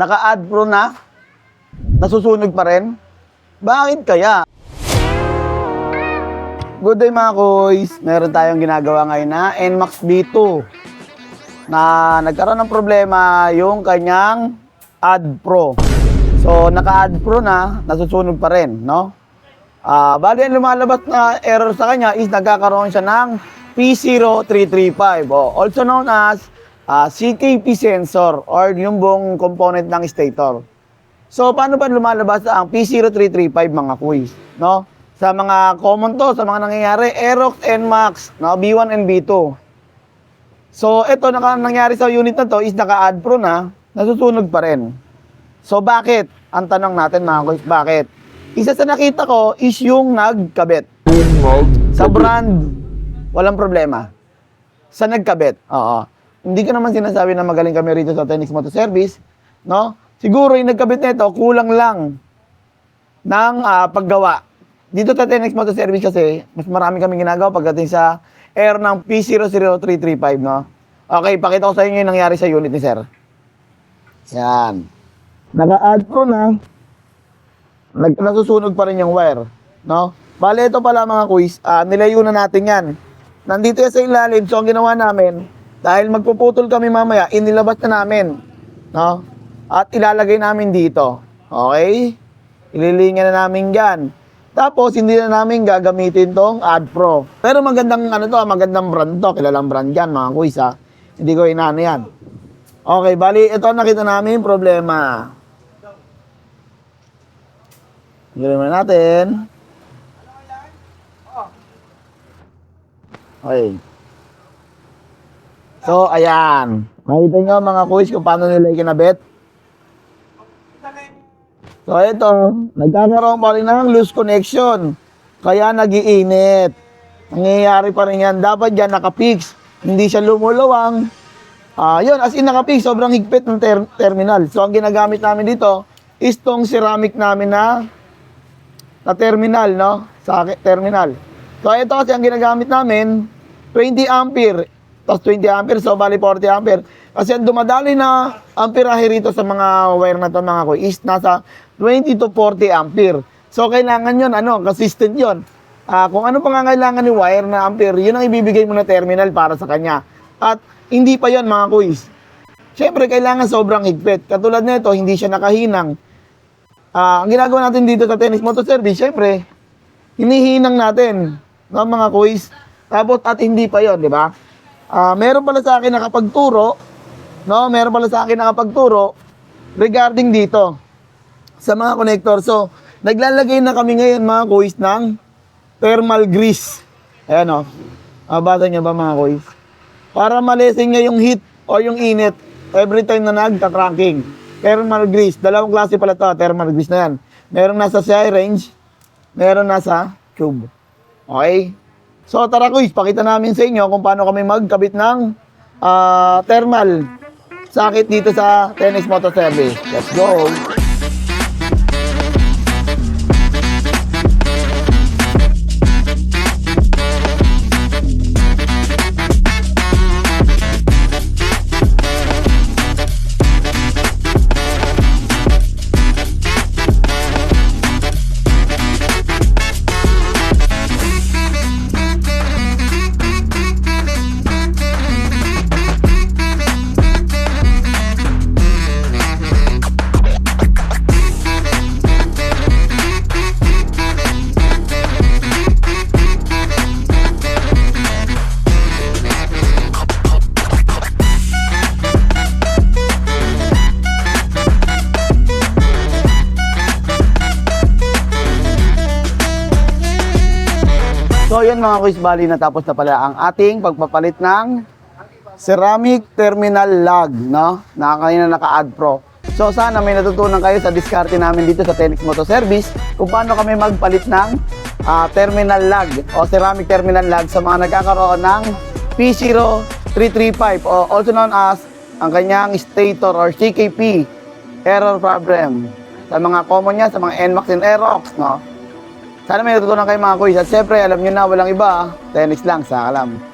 naka-add pro na, nasusunog pa rin. Bakit kaya? Good day mga koys! Meron tayong ginagawa ngayon na NMAX B2 na nagkaroon ng problema yung kanyang Add Pro. So, naka-Add Pro na, nasusunog pa rin, no? Ah, bali ang lumalabas na error sa kanya is nagkakaroon siya ng P0335 o also known as ah, CKP sensor or yung buong component ng stator. So, paano ba lumalabas ang P0335 mga quiz, no? Sa mga common to, sa mga nangyayari, Aerox NMAX, no? B1 and B2. So, ito naka nangyari sa unit na to is naka-add pro na, nasusunog pa rin. So, bakit? Ang tanong natin mga quiz, bakit? Isa sa nakita ko is yung nagkabit. Sa brand, walang problema. Sa nagkabit, oo. Hindi ko naman sinasabi na magaling kami rito sa Tenix Motor Service, no? Siguro yung nagkabit nito, kulang lang ng ah, paggawa. Dito sa Tenix Motor Service kasi, mas marami kami ginagawa pagdating sa air ng P00335, no? Okay, pakita ko sa inyo yung nangyari sa unit ni Sir. Yan. Naka-add pro na. Nag nasusunog pa rin yung wire, no? Bale, ito pala mga quiz, ah, nilayo na natin yan. Nandito yan sa ilalim, so ang ginawa namin, dahil magpuputol kami mamaya, inilabas na namin, no? At ilalagay namin dito, okay? Ililingan na namin yan. Tapos, hindi na namin gagamitin tong Ad Pro. Pero magandang, ano to, magandang brand to, kilalang brand yan, mga quiz, ha? Hindi ko inaano yan. Okay, bali, ito nakita namin problema. Gawin natin. Okay. So, ayan. Makita nyo mga quiz kung paano nila ikinabit. So, ito. Nagkakaroon pa rin ng loose connection. Kaya nagiinit. Nangyayari pa rin yan. Dapat yan nakapix. Hindi siya lumulawang. Ah, yun, as in nakapix. Sobrang higpit ng ter- terminal. So, ang ginagamit namin dito is tong ceramic namin na na terminal, no? Sa terminal. So, ito kasi ang ginagamit namin, 20 ampere. Tapos 20 ampere, so bali 40 ampere. Kasi ang dumadali na amperahe rito sa mga wire na to mga ko is nasa 20 to 40 ampere. So, kailangan yon ano, consistent yon. Ah, kung ano pa nga kailangan ni wire na ampere, yun ang ibibigay mo na terminal para sa kanya. At hindi pa yon mga kuis. Siyempre, kailangan sobrang higpit. Katulad nito, hindi siya nakahinang. Ah, ang ginagawa natin dito sa Tennis Motor Service, syempre, hinihinang natin, no, mga kuis. Tapos at hindi pa 'yon, di ba? Ah, meron pala sa akin nakapagturo, no, meron pala sa akin nakapagturo regarding dito sa mga connector. So, naglalagay na kami ngayon mga kuis ng thermal grease. Ayan o. Oh. basa niyo ba mga kuis? Para malesin niya yung heat o yung init every time na nagka-cranking. Thermal grease. Dalawang klase pala to, thermal grease na yan. Merong nasa CI range, meron nasa tube. Okay? So tara kuys, pakita namin sa inyo kung paano kami magkabit ng ah, thermal sakit dito sa Tennis Motor Service. Let's go! Yun mga kuis bali natapos na pala ang ating pagpapalit ng ceramic terminal lug, no? Na kanina naka-add pro. So sana may natutunan kayo sa diskarte namin dito sa Tenix Motor Service kung paano kami magpalit ng ah, terminal lug o ceramic terminal lug sa mga nagkakaroon ng P0335 o also known as ang kanyang stator or CKP error problem. Sa mga common niya, sa mga NMAX and Aerox, no? Sana may natutunan kayo mga kuys. At syempre, alam nyo na, walang iba. Tennis lang, sa kalam.